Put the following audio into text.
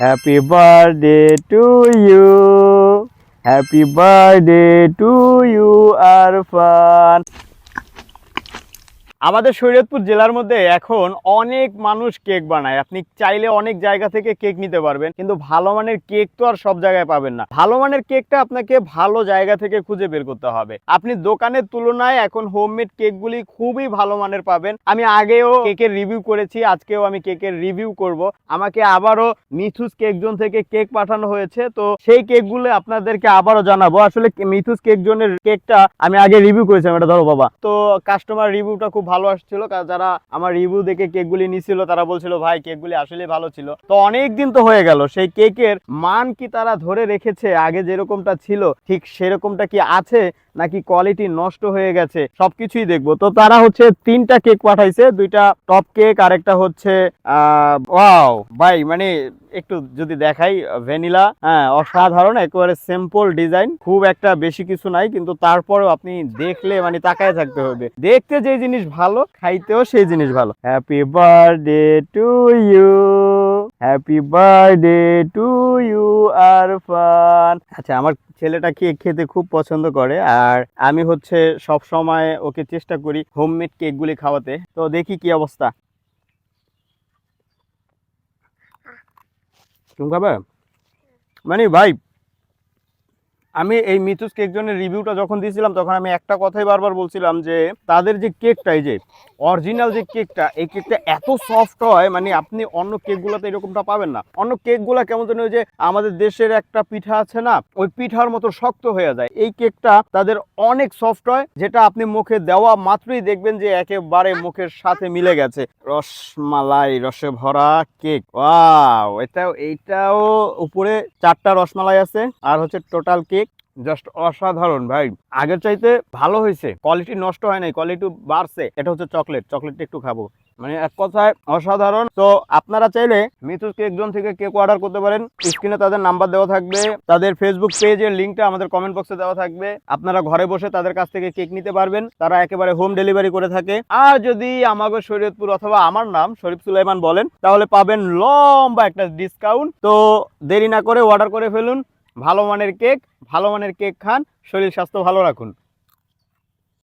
Happy birthday to you. Happy birthday to you, Arfan. আমাদের শরীয়তপুর জেলার মধ্যে এখন অনেক মানুষ কেক বানায়। আপনি চাইলে অনেক জায়গা থেকে কেক নিতে পারবেন, কিন্তু ভালো মানের কেক তো আর সব জায়গায় পাবেন না। ভালো মানের কেকটা আপনাকে ভালো জায়গা থেকে খুঁজে বের করতে হবে। আপনি দোকানের তুলনায় এখন হোমমেড কেকগুলি খুবই ভালো মানের পাবেন। আমি আগেও কেকের রিভিউ করেছি, আজকেও আমি কেকের রিভিউ করব। আমাকে আবারও মিথুস কেক জোন থেকে কেক পাঠানো হয়েছে, তো সেই কেকগুলো আপনাদেরকে আবারও জানাব। আসলে মিথুস কেক জোনের কেকটা আমি আগে রিভিউ করেছিলাম, এটা ধরো বাবা। তো কাস্টমার রিভিউটা খুব ভালো আসছিল যারা আমার রিভিউ দেখে কেকগুলি নিছিল, তারা বলছিল, ভাই কেকগুলি আসলে ভালো ছিল। তো অনেক দিন তো হয়ে গেল, সেই কেকের মান কি তারা ধরে রেখেছে? আগে যেরকমটা ছিল, ঠিক সেরকমটা কি আছে? নাকি কোয়ালিটি নষ্ট হয়ে গেছে? সবকিছুই দেখব। তো তারা হচ্ছে তিনটা কেক পাঠাইছে, দুইটা টপ কেক আর একটা হচ্ছে ওয়াও ভাই মানে একটু যদি দেখাই, ভ্যানিলা হ্যাঁ অসাধারণ, একেবারে সিম্পল ডিজাইন খুব একটা বেশি কিছু নাই, কিন্তু তারপরেও আপনি দেখলে মানে তাকায় থাকতে হবে। দেখতে যে জিনিস ভালো, খাইতেও সেই জিনিস ভালো। Happy birthday to you happy birthday to you Arfan. আচ্ছা আমার ছেলেটা কেক খেতে খুব পছন্দ করে, আর আমি হচ্ছে সব সময় ওকে চেষ্টা করি হোমমেড কেকগুলি খাওয়াতে। তো দেখি কি অবস্থা। তুমি খাবে মানে ভাই, আমি এই মিথুস কেক জনের রিভিউটা যখন দিয়েছিলাম, তখন আমি একটা কথাই বারবার বলছিলাম যে, তাদের যে কেকটা এই যে অরিজিনাল যে কেকটা এই কেকটা এত সফট হয় মানে আপনি অন্য কেকগুলোতে এরকমটা পাবেন না। অন্য কেকগুলো কেমন যেন যে আমাদের দেশের একটা পিঠা আছে না, ওই পিঠার মতো শক্ত হয়ে যায়। এই কেকটা তাদের অনেক সফট হয়, যেটা আপনি মুখে দেওয়া মাত্রই দেখবেন যে একেবারে মুখের সাথে মিলে গেছে। রসমালাই রসে ভরা কেক ওয়াও এটাও, এইটাও উপরে চারটা রসমালাই আছে, আর হচ্ছে টোটাল কেক জাস্ট অসাধারণ ভাই। আগের চাইতে ভালো হয়েছে। কোয়ালিটি নষ্ট হয় নাই, কোয়ালিটি বাড়ছে। এটা হচ্ছে চকলেট, চকলেটটা একটু খাব। মানে এক কথায় অসাধারণ। তো আপনারা চাইলে মিথুস কেক জোন থেকে কেক অর্ডার করতে পারেন। স্ক্রিনে তাদের নাম্বার দেওয়া থাকবে। তাদের ফেসবুক পেজের লিঙ্কটা আমাদের কমেন্ট বক্সে দেওয়া থাকবে। আপনারা ঘরে বসে তাদের কাছ থেকে কেক নিতে পারবেন। তারা একেবারে হোম ডেলিভারি করে থাকে। আর যদি আমাকে শরীয়তপুর অথবা আমার নাম শরীফ সুলাইমান বলেন, তাহলে পাবেন লম্বা একটা ডিসকাউন্ট তো দেরি না করে অর্ডার করে ফেলুন। ভালো মানের কেক ভালো মানের কেক খান শরীর স্বাস্থ্য ভালো রাখুন।